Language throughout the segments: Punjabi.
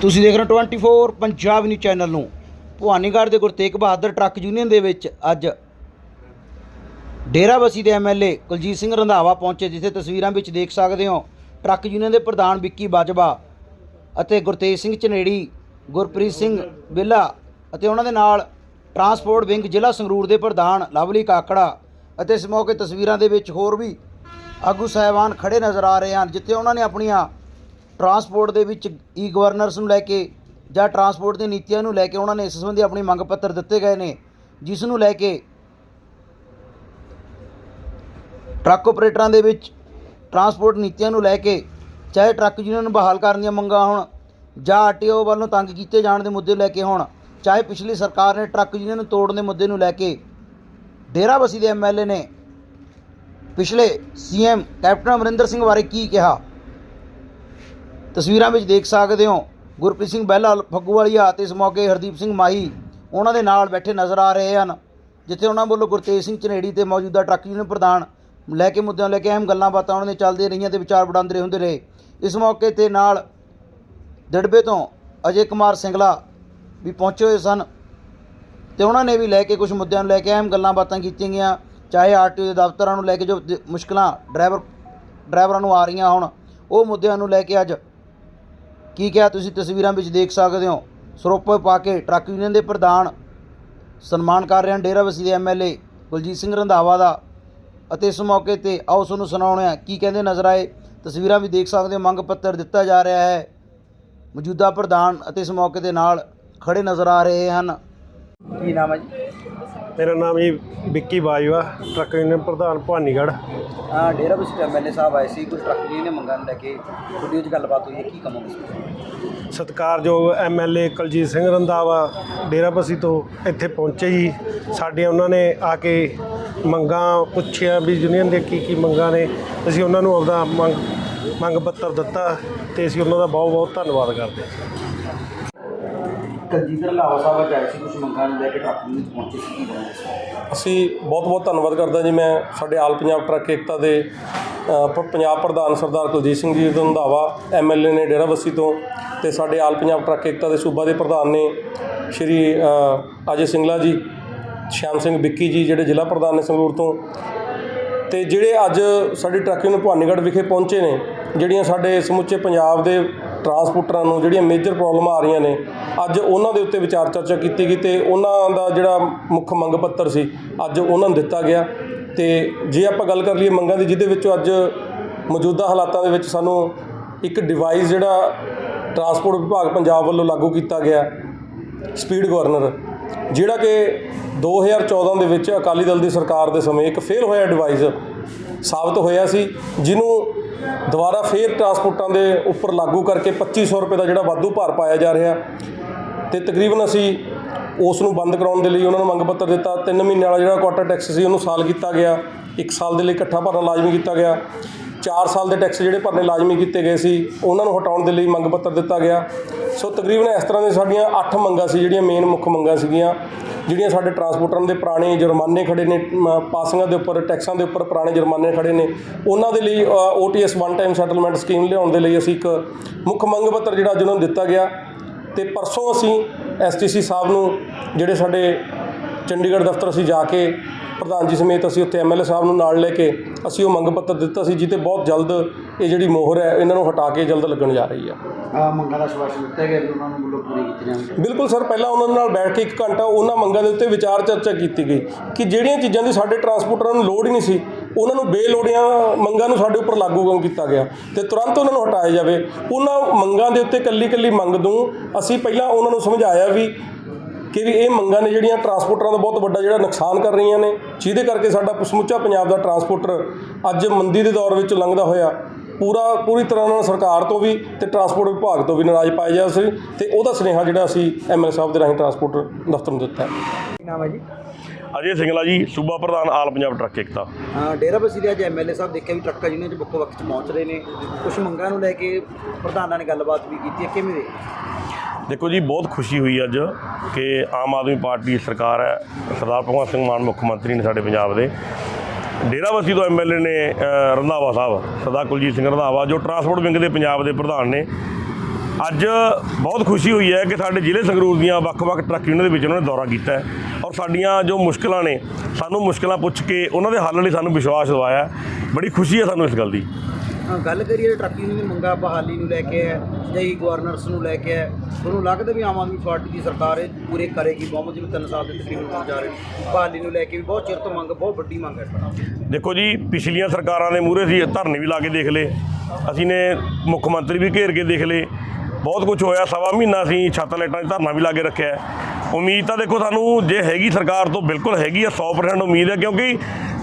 ਤੁਸੀਂ ਦੇਖ ਰਹੇ ਹੋ 24 ਪੰਜਾਬ ਨਿਊਜ਼ ਚੈਨਲ ਨੂੰ। ਭਵਾਨੀਗੜ੍ਹ ਦੇ ਗੁਰਤੇਗ ਬਹਾਦਰ ਟਰੱਕ ਯੂਨੀਅਨ ਦੇ ਵਿੱਚ ਅੱਜ ਡੇਰਾਬੱਸੀ ਦੇ ਐਮਐਲਏ ਕੁਲਜੀਤ ਸਿੰਘ ਰੰਧਾਵਾ ਪਹੁੰਚੇ, ਜਿੱਥੇ ਤਸਵੀਰਾਂ ਵਿੱਚ ਦੇਖ ਸਕਦੇ ਹੋ ਟਰੱਕ ਯੂਨੀਅਨ ਦੇ ਪ੍ਰਧਾਨ ਵਿੱਕੀ ਬਾਜਵਾ ਅਤੇ ਗੁਰਤੇਜ ਸਿੰਘ ਝਨੇੜੀ, ਗੁਰਪ੍ਰੀਤ ਸਿੰਘ ਬਿੱਲਾ ਅਤੇ ਉਹਨਾਂ ਦੇ ਨਾਲ ਟਰਾਂਸਪੋਰਟ ਵਿੰਗ ਜ਼ਿਲ੍ਹਾ ਸੰਗਰੂਰ ਦੇ ਪ੍ਰਧਾਨ ਲਵਲੀ ਕਾਕੜਾ ਅਤੇ ਇਸ ਮੌਕੇ ਤਸਵੀਰਾਂ ਦੇ ਵਿੱਚ ਹੋਰ ਵੀ ਆਗੂ ਸਾਹਿਬਾਨ ਖੜੇ ਨਜ਼ਰ ਆ ਰਹੇ ਹਨ, ਜਿੱਥੇ ਉਹਨਾਂ ਨੇ ਆਪਣੀਆਂ ਟਰਾਂਸਪੋਰਟ ਦੇ ਵਿੱਚ ਈ ਗਵਰਨਰਸ ਨੂੰ ਲੈ ਕੇ ਜਾਂ ਟਰਾਂਸਪੋਰਟ ਦੀਆਂ ਨੀਤੀਆਂ ਨੂੰ ਲੈ ਕੇ ਉਹਨਾਂ ਨੇ ਇਸ ਸੰਬੰਧੀ ਆਪਣੇ ਮੰਗ ਪੱਤਰ ਦਿੱਤੇ ਗਏ ਨੇ, ਜਿਸ ਨੂੰ ਲੈ ਕੇ ਟਰੱਕ ਆਪਰੇਟਰਾਂ ਦੇ ਵਿੱਚ ਟਰਾਂਸਪੋਰਟ ਨੀਤੀਆਂ ਨੂੰ ਲੈ ਕੇ ਚਾਹੇ ਟਰੱਕ ਯੂਨੀਅਨ ਨੂੰ ਬਹਾਲ ਕਰਨ ਦੀਆਂ ਮੰਗਾਂ ਹੋਣ ਜਾਂ ਆਰਟੀਓ ਵੱਲੋਂ ਤੰਗ ਕੀਤੇ ਜਾਣ ਦੇ ਮੁੱਦੇ ਲੈ ਕੇ ਹੋਣ, ਚਾਹੇ ਪਿਛਲੀ ਸਰਕਾਰ ਨੇ ਟਰੱਕ ਯੂਨੀਅਨ ਨੂੰ ਤੋੜਨ ਦੇ ਮੁੱਦੇ ਨੂੰ ਲੈ ਕੇ ਡੇਰਾਬੱਸੀ ਦੇ ਐਮਐਲਏ ਨੇ ਪਿਛਲੇ ਸੀਐਮ ਕੈਪਟਨ ਅਮਰਿੰਦਰ ਸਿੰਘ ਬਾਰੇ ਕੀ ਕਿਹਾ? ਤਸਵੀਰਾਂ ਵਿੱਚ ਦੇਖ ਸਕਦੇ ਹੋ ਗੁਰਪ੍ਰੀਤ ਸਿੰਘ ਬਹਿਲਾ ਫੱਗੂਵਾਲੀਆ ਅਤੇ ਇਸ ਮੌਕੇ ਹਰਦੀਪ ਸਿੰਘ ਮਾਹੀ ਉਹਨਾਂ ਦੇ ਨਾਲ ਬੈਠੇ ਨਜ਼ਰ ਆ ਰਹੇ ਹਨ, ਜਿੱਥੇ ਉਹਨਾਂ ਵੱਲੋਂ ਗੁਰਤੇਜ ਸਿੰਘ ਚਨੇੜੀ ਤੇ ਮੌਜੂਦਾ ਟਰੱਕ ਯੂਨੀਅਨ ਪ੍ਰਧਾਨ ਲੈ ਕੇ ਮੁੱਦਿਆਂ ਨੂੰ ਲੈ ਕੇ ਅਹਿਮ ਗੱਲਾਂ ਬਾਤਾਂ ਉਹਨਾਂ ਦੇ ਚੱਲਦੇ ਰਹੀਆਂ ਤੇ ਵਿਚਾਰ ਵਟਾਂਦਰੇ ਹੁੰਦੇ ਰਹੇ। ਇਸ ਮੌਕੇ ਤੇ ਨਾਲ ਦੜਬੇ ਤੋਂ ਅਜੇ ਕੁਮਾਰ ਸਿੰਗਲਾ ਵੀ ਪਹੁੰਚੇ ਹੋਏ ਸਨ ਤੇ ਉਹਨਾਂ ਨੇ ਵੀ ਲੈ ਕੇ ਕੁਝ ਮੁੱਦਿਆਂ ਨੂੰ ਲੈ ਕੇ ਅਹਿਮ ਗੱਲਾਂ ਬਾਤਾਂ ਕੀਤੀਆਂ ਗਈਆਂ, ਚਾਹੇ ਆਰਟੀਓ ਦੇ ਦਫ਼ਤਰਾਂ ਨੂੰ ਲੈ ਕੇ ਜੋ ਦ- ਮੁਸ਼ਕਲਾਂ ਡਰਾਈਵਰ, ਡਰਾਈਵਰਾਂ ਨੂੰ ਆ ਰਹੀਆਂ ਹੁਣ, ਉਹ ਮੁੱਦਿਆਂ ਨੂੰ ਲੈ ਕੇ ਅੱਜ ਕੀ ਕਿਹਾ ਤੁਸੀਂ ਤਸਵੀਰਾਂ ਵਿੱਚ ਦੇਖ ਸਕਦੇ ਹੋ? ਸਰੋਪੇ ਪਾ ਕੇ ਟਰੱਕ ਯੂਨੀਅਨ ਦੇ ਪ੍ਰਧਾਨ, ਸਨਮਾਨ ਕਰ ਰਹੇ ਹਨ ਡੇਰਾਬੱਸੀ ਦੇ ਐਮਐਲਏ ਕੁਲਜੀਤ ਸਿੰਘ ਰੰਧਾਵਾ ਦਾ ਅਤੇ ਇਸ ਮੌਕੇ ਤੇ ਆਓ ਤੁਹਾਨੂੰ ਸੁਣਾਉਣੇ ਆ ਕੀ ਕਹਿੰਦੇ ਨਜ਼ਰ ਆਏ। ਤਸਵੀਰਾਂ ਵੀ ਦੇਖ ਸਕਦੇ ਹੋ, ਮੰਗ ਪੱਤਰ ਦਿੱਤਾ ਜਾ ਰਿਹਾ ਹੈ। ਮੌਜੂਦਾ ਪ੍ਰਧਾਨ ਅਤੇ ਇਸ ਮੌਕੇ ਦੇ ਨਾਲ ਖੜੇ ਨਜ਼ਰ ਆ ਰਹੇ ਹਨ। ਕੀ ਨਾਮ ਹੈ ਜੀ? ਮੇਰਾ ਨਾਮ ਜੀ ਵਿੱਕੀ ਬਾਜਵਾ ਟਰੱਕ ਯੂਨੀਅਨ ਪ੍ਰਧਾਨ ਭਵਾਨੀਗੜ੍ਹ। ਹਾਂ ਡੇਰਾਬੱਸੀ ਦੇ ਐਮਐਲਏ ਸਾਹਿਬ ਆਏ ਸੀ ਕੁਝ ਟਰੱਕ ਯੂਨੀਅਨ ਨੇ ਮੰਗਾਂ ਨੂੰ ਲੈ ਕੇ ਤੁਹਾਡੀ ਉਹ 'ਚ ਗੱਲਬਾਤ ਹੋਈ ਹੈ ਕੀ ਕਮੋਗੇ ਸਤਿਕਾਰਯੋਗ ਐਮਐਲਏ ਕੁਲਜੀਤ ਸਿੰਘ ਰੰਧਾਵਾ ਡੇਰਾਬੱਸੀ ਤੋਂ ਇੱਥੇ ਪਹੁੰਚੇ ਜੀ। ਸਾਡੀਆਂ ਉਹਨਾਂ ਨੇ ਆ ਕੇ ਮੰਗਾਂ ਪੁੱਛਿਆ ਵੀ ਯੂਨੀਅਨ ਦੇ ਕੀ ਕੀ ਮੰਗਾਂ ਨੇ। ਅਸੀਂ ਉਹਨਾਂ ਨੂੰ ਆਪਦਾ ਮੰਗ ਮੰਗ ਪੱਤਰ ਦਿੱਤਾ ਤੇ ਅਸੀਂ ਉਹਨਾਂ ਦਾ ਬਹੁਤ ਬਹੁਤ ਧੰਨਵਾਦ ਕਰਦੇ ਹਾਂ। ਕਲਜੀਤ ਰੰਧਾਵਾ ਸਾਹਿਬ ਅੱਜ ਆਏ ਸੀ ਕੁਝ ਮੰਗਾਂ ਨੂੰ ਲੈ ਕੇ ਟਰੱਕ ਯੂਨੀਅਨ ਪਹੁੰਚੇ ਸੀ, ਕੀ ਬਣਾਇਆ ਸੀ? ਅਸੀਂ ਬਹੁਤ ਬਹੁਤ ਧੰਨਵਾਦ ਕਰਦਾ ਜੀ। ਮੈਂ ਸਾਡੇ ਆਲ ਪੰਜਾਬ ਟਰੱਕ ਏਕਤਾ ਦੇ ਪੰਜਾਬ ਪ੍ਰਧਾਨ ਸਰਦਾਰ ਕੁਲਜੀਤ ਸਿੰਘ ਜੀ ਰੰਧਾਵਾ ਐਮਐਲਏ ਨੇ ਡੇਰਾਬੱਸੀ ਤੋਂ ਤੇ ਸਾਡੇ ਆਲ ਪੰਜਾਬ ਟਰੱਕ ਏਕਤਾ ਦੇ ਸੂਬਾ ਦੇ ਪ੍ਰਧਾਨ ਨੇ ਸ਼੍ਰੀ ਅਜੇ ਸਿੰਗਲਾ ਜੀ, ਸ਼ਿਆਮ ਸਿੰਘ ਵਿੱਕੀ ਜੀ ਜਿਹੜੇ ਜ਼ਿਲ੍ਹਾ ਪ੍ਰਧਾਨ ਨੇ ਸੰਗਰੂਰ ਤੋਂ। ਤੇ ਜਿਹੜੇ ਅੱਜ ਸਾਡੀ ਟਰੱਕ ਨੂੰ ਭਵਾਨੀਗੜ੍ਹ ਵਿਖੇ ਪਹੁੰਚੇ ਨੇ, ਜਿਹੜੀਆਂ ਸਾਡੇ ਸਮੁੱਚੇ ਪੰਜਾਬ ਦੇ ਟਰਾਂਸਪੋਰਟਰਾਂ ਨੂੰ ਜਿਹੜੀਆਂ ਮੇਜਰ ਪ੍ਰੋਬਲਮਾਂ ਆ ਰਹੀਆਂ ਨੇ, ਅੱਜ ਉਹਨਾਂ ਦੇ ਉੱਤੇ ਵਿਚਾਰ ਚਰਚਾ ਕੀਤੀ ਗਈ ਤੇ ਉਹਨਾਂ ਦਾ ਜਿਹੜਾ ਮੁੱਖ ਮੰਗ ਪੱਤਰ ਸੀ, ਅੱਜ ਉਹਨਾਂ ਨੂੰ ਦਿੱਤਾ ਗਿਆ। ਤੇ ਜੇ ਆਪਾਂ ਗੱਲ ਕਰ ਲਈਏ ਮੰਗਾਂ ਦੀ, ਜਿਹਦੇ ਵਿੱਚੋਂ ਅੱਜ ਮੌਜੂਦਾ ਹਾਲਾਤਾਂ ਦੇ ਵਿੱਚ ਸਾਨੂੰ ਇੱਕ ਡਿਵਾਈਸ ਜਿਹੜਾ ਟਰਾਂਸਪੋਰਟ ਵਿਭਾਗ ਪੰਜਾਬ ਵੱਲੋਂ ਲਾਗੂ ਕੀਤਾ ਗਿਆ ਸਪੀਡ ਗਵਰਨਰ ਜਿਹੜਾ ਕਿ 2014 ਦੇ ਵਿੱਚ ਅਕਾਲੀ ਦਲ ਦੀ ਸਰਕਾਰ ਦੇ ਸਮੇਂ ਇੱਕ ਫੇਲ ਹੋਇਆ ਡਿਵਾਈਸ ਸਾਬਤ ਹੋਇਆ ਸੀ, ਜਿਹਨੂੰ ਦੁਬਾਰਾ ਫੇਰ ਟਰਾਂਸਪੋਰਟਾਂ ਦੇ ਉੱਪਰ ਲਾਗੂ ਕਰਕੇ 2500 ਰੁਪਏ ਦਾ ਜਿਹੜਾ ਵਾਧੂ ਭਾਰ ਪਾਇਆ ਜਾ ਰਿਹਾ ਤੇ ਤਕਰੀਬਨ ਅਸੀਂ ਉਸ ਨੂੰ ਬੰਦ ਕਰਾਉਣ ਦੇ ਲਈ ਉਹਨਾਂ ਨੂੰ ਮੰਗ ਪੱਤਰ ਦਿੱਤਾ। 3 ਮਹੀਨੇ ਵਾਲਾ ਜਿਹੜਾ ਕੁਆਟਰ ਟੈਕਸ ਸੀ, ਉਹਨੂੰ ਸਾਲ ਕੀਤਾ ਗਿਆ। 1 ਸਾਲ ਦੇ ਲਈ ਇਕੱਠਾ ਭਰਨਾ ਲਾਜ਼ਮੀ ਕੀਤਾ ਗਿਆ। 4 ਸਾਲ ਦੇ ਟੈਕਸ ਜਿਹੜੇ ਭਰਨੇ ਲਾਜ਼ਮੀ ਕੀਤੇ ਗਏ ਸੀ, ਉਹਨਾਂ ਨੂੰ ਹਟਾਉਣ ਦੇ ਲਈ ਮੰਗ ਪੱਤਰ ਦਿੱਤਾ ਗਿਆ। ਸੋ ਤਕਰੀਬਨ ਇਸ ਤਰ੍ਹਾਂ ਦੇ ਸਾਡੀਆਂ 8 ਮੰਗਾਂ ਸੀ, ਜਿਹੜੀਆਂ ਮੇਨ ਮੁੱਖ ਮੰਗਾਂ ਸੀਗੀਆਂ। ਜਿਹੜੀਆਂ ਸਾਡੇ ਟਰਾਂਸਪੋਰਟਰਾਂ ਦੇ ਪੁਰਾਣੇ ਜੁਰਮਾਨੇ ਖੜੇ ਨੇ ਮ, ਪਾਸਿੰਗਾਂ ਦੇ ਉੱਪਰ ਟੈਕਸਾਂ ਦੇ ਉੱਪਰ ਪੁਰਾਣੇ ਜੁਰਮਾਨੇ ਖੜੇ ਨੇ ਉਹਨਾਂ ਦੇ ਲਈ OTS one time settlement scheme ਲਿਆਉਣ ਦੇ ਲਈ ਅਸੀਂ ਇੱਕ ਮੁੱਖ ਮੰਗ ਪੱਤਰ ਜਿਹੜਾ ਅੱਜ ਉਹਨਾਂ ਨੂੰ ਦਿੱਤਾ ਗਿਆ ਤੇ ਪਰਸੋਂ ਅਸੀਂ ਐਸਟੀਸੀ ਸਾਹਿਬ ਨੂੰ ਜਿਹੜੇ ਸਾਡੇ ਚੰਡੀਗੜ੍ਹ ਦਫ਼ਤਰ ਅਸੀਂ ਜਾ ਕੇ ਪ੍ਰਧਾਨ ਜੀ ਸਮੇਤ ਅਸੀਂ ਉੱਥੇ ਐਮਐਲਏ ਸਾਹਿਬ ਨੂੰ ਨਾਲ ਲੈ ਕੇ ਅਸੀਂ ਉਹ ਮੰਗ ਪੱਤਰ ਦਿੱਤਾ ਸੀ ਜਿੱਤੇ ਬਹੁਤ ਜਲਦ ਇਹ ਜਿਹੜੀ ਮੋਹਰ ਹੈ ਇਹਨਾਂ ਨੂੰ ਹਟਾ ਕੇ ਜਲਦ ਲੱਗਣ ਜਾ ਰਹੀ ਹੈ ਆ ਮੰਗਾਂ ਦਾ ਸ਼ਵਾਸ਼ਨ ਦਿੱਤਾ ਗਿਆ ਵੀ ਉਹਨਾਂ ਨੂੰ ਵੱਲੋਂ ਪੂਰੀ ਕੀਤੀ ਜਾਣਗੀ ਬਿਲਕੁਲ ਸਰ ਪਹਿਲਾਂ ਉਹਨਾਂ ਨਾਲ ਬੈਠ ਕੇ ਇੱਕ ਘੰਟਾ ਉਹਨਾਂ ਮੰਗਾਂ ਦੇ ਉੱਤੇ ਵਿਚਾਰ ਚਰਚਾ ਕੀਤੀ ਗਈ ਕਿ ਜਿਹੜੀਆਂ ਚੀਜ਼ਾਂ ਦੀ ਸਾਡੇ ਟਰਾਂਸਪੋਰਟਰਾਂ ਨੂੰ ਲੋੜ ਹੀ ਨਹੀਂ ਸੀ ਉਹਨਾਂ ਨੂੰ ਬੇਲੋੜੀਆਂ ਮੰਗਾਂ ਨੂੰ ਸਾਡੇ ਉੱਪਰ ਲਾਗੂ ਕਿਉਂ ਕੀਤਾ ਗਿਆ ਤੇ ਤੁਰੰਤ ਉਹਨਾਂ ਨੂੰ ਹਟਾਇਆ ਜਾਵੇ। ਉਹਨਾਂ ਮੰਗਾਂ ਦੇ ਉੱਤੇ ਕੱਲੀ ਕੱਲੀ ਮੰਗ ਨੂੰ ਅਸੀਂ ਪਹਿਲਾਂ ਉਹਨਾਂ ਨੂੰ ਸਮਝਾਇਆ ਵੀ ਕਿ ਵੀ ਇਹ ਮੰਗਾਂ ਨੇ ਜਿਹੜੀਆਂ ਟਰਾਂਸਪੋਰਟਰਾਂ ਦਾ ਬਹੁਤ ਵੱਡਾ ਜਿਹੜਾ ਨੁਕਸਾਨ ਕਰ ਰਹੀਆਂ ਨੇ ਜਿਹਦੇ ਕਰਕੇ ਸਾਡਾ ਸਮੁੱਚਾ ਪੰਜਾਬ ਦਾ ਟਰਾਂਸਪੋਰਟਰ ਅੱਜ ਮੰਦੀ ਦੇ ਦੌਰ ਵਿੱਚ ਲੰਘਦਾ ਹੋਇਆ ਪੂਰਾ ਪੂਰੀ ਤਰ੍ਹਾਂ ਨਾਲ ਸਰਕਾਰ ਤੋਂ ਵੀ ਤੇ ਟਰਾਂਸਪੋਰਟ ਵਿਭਾਗ ਤੋਂ ਵੀ ਨਾਰਾਜ਼ ਪਾਇਆ ਜਾ ਸੀ ਤੇ ਉਹਦਾ ਸੁਨੇਹਾ ਜਿਹੜਾ ਅਸੀਂ ਐਮਐਲ ਸਾਹਿਬ ਦੇ ਰਾਹੀਂ ਟਰਾਂਸਪੋਰਟ ਦਫ਼ਤਰ ਨੂੰ ਦਿੱਤਾ ਹੈ। ਕੀ ਨਾਮ ਹੈ ਜੀ? ਅਜੇ ਸਿੰਗਲਾ ਜੀ ਸੂਬਾ ਪ੍ਰਧਾਨ ਆਲ ਪੰਜਾਬ ਟਰੱਕ ਏਕਤਾ। ਹਾਂ ਡੇਰਾਬੱਸੀ ਦੇ ਅੱਜ ਐਮਐਲਏ ਸਾਹਿਬ ਦੇਖਿਆ ਵੀ ਟਰੱਕਾਂ ਯੂਨੀਅਨ 'ਚ ਵੱਖੋ ਵੱਖ 'ਚ ਪਹੁੰਚ ਰਹੇ ਨੇ। ਕੁਝ ਮੰਗਾਂ ਨੂੰ ਲੈ ਕੇ ਪ੍ਰਧਾਨਾਂ ਨੇ ਗੱਲਬਾਤ ਵੀ ਕੀਤੀ ਹੈ ਕਿਵੇਂ ਵੇ ਦੇਖੋ ਜੀ, ਬਹੁਤ ਖੁਸ਼ੀ ਹੋਈ ਅੱਜ ਕਿ ਆਮ ਆਦਮੀ ਪਾਰਟੀ ਸਰਕਾਰ ਹੈ। ਸਰਦਾਰ ਭਗਵੰਤ ਸਿੰਘ ਮਾਨ ਮੁੱਖ ਮੰਤਰੀ ਨੇ ਸਾਡੇ ਪੰਜਾਬ ਦੇ। ਡੇਰਾਬੱਸੀ ਤੋਂ ਐਮਐਲਏ ਨੇ ਰੰਧਾਵਾ ਸਾਹਿਬ, ਸਰਦਾਰ ਕੁਲਜੀਤ ਸਿੰਘ ਰੰਧਾਵਾ, ਜੋ ਟਰਾਂਸਪੋਰਟ ਵਿੰਗ ਦੇ ਪੰਜਾਬ ਦੇ ਪ੍ਰਧਾਨ ਨੇ, ਅੱਜ ਬਹੁਤ ਖੁਸ਼ੀ ਹੋਈ ਹੈ ਕਿ ਸਾਡੇ ਜ਼ਿਲ੍ਹੇ ਸੰਗਰੂਰ ਦੀਆਂ ਵੱਖ-ਵੱਖ ਟਰੱਕ ਯੂਨੀਅਨ ਦੇ ਵਿੱਚ ਉਹਨਾਂ ਨੇ ਦੌਰਾ ਕੀਤਾ ਹੈ ਔਰ ਸਾਡੀਆਂ ਜੋ ਮੁਸ਼ਕਲਾਂ ਨੇ, ਸਾਨੂੰ ਮੁਸ਼ਕਲਾਂ ਪੁੱਛ ਕੇ ਉਹਨਾਂ ਦੇ ਹੱਲ ਲਈ ਸਾਨੂੰ ਵਿਸ਼ਵਾਸ ਦਿਵਾਇਆ ਬੜੀ ਖੁਸ਼ੀ ਹੈ ਸਾਨੂੰ ਇਸ ਗੱਲ ਦੀ। ਗੱਲ ਕਰੀਏ, ਟਰੱਕ ਯੂਨੀਅਨ ਮੰਗਾ ਬਹਾਲੀ ਨੂੰ ਲੈ ਕੇ ਹੈ ਜਾਂ ਗਵਰਨਰਸ ਨੂੰ ਲੈ ਕੇ ਹੈ। ਤੁਹਾਨੂੰ ਲੱਗਦਾ ਵੀ ਆਮ ਆਦਮੀ ਪਾਰਟੀ ਦੀ ਸਰਕਾਰ ਇਹ ਪੂਰੇ ਕਰੇਗੀ? ਬਹੁਮਤ ਜਿਵੇਂ ਤਿੰਨ ਸਾਲ ਦੇ ਤਕਰੀਬਨ ਹੋ ਜਾ ਰਹੇ ਬਹਾਲੀ ਨੂੰ ਲੈ ਕੇ ਵੀ ਬਹੁਤ ਚਿਰ ਤੋਂ ਮੰਗ, ਬਹੁਤ ਵੱਡੀ ਮੰਗ ਹੈ ਦੇਖੋ ਜੀ, ਪਿਛਲੀਆਂ ਸਰਕਾਰਾਂ ਦੇ ਮੂਹਰੇ ਸੀ ਧਰਨੇ ਵੀ ਲਾ ਕੇ ਦੇਖ ਲਏ। ਅਸੀਂ ਨੇ ਮੁੱਖ ਮੰਤਰੀ ਵੀ ਘੇਰ ਕੇ ਦੇਖ ਲਏ। ਬਹੁਤ ਕੁਝ ਹੋਇਆ, ਸਵਾ ਮਹੀਨਾ ਅਸੀਂ ਛੱਤ ਲਾਈਟਾਂ 'ਚ ਧਰਨਾ ਵੀ ਲਾ ਕੇ ਰੱਖਿਆ ਉਮੀਦ ਤਾਂ ਦੇਖੋ ਸਾਨੂੰ ਜੇ ਹੈਗੀ ਸਰਕਾਰ ਤੋਂ ਬਿਲਕੁਲ ਹੈਗੀ ਆ 100% ਉਮੀਦ ਹੈ, ਕਿਉਂਕਿ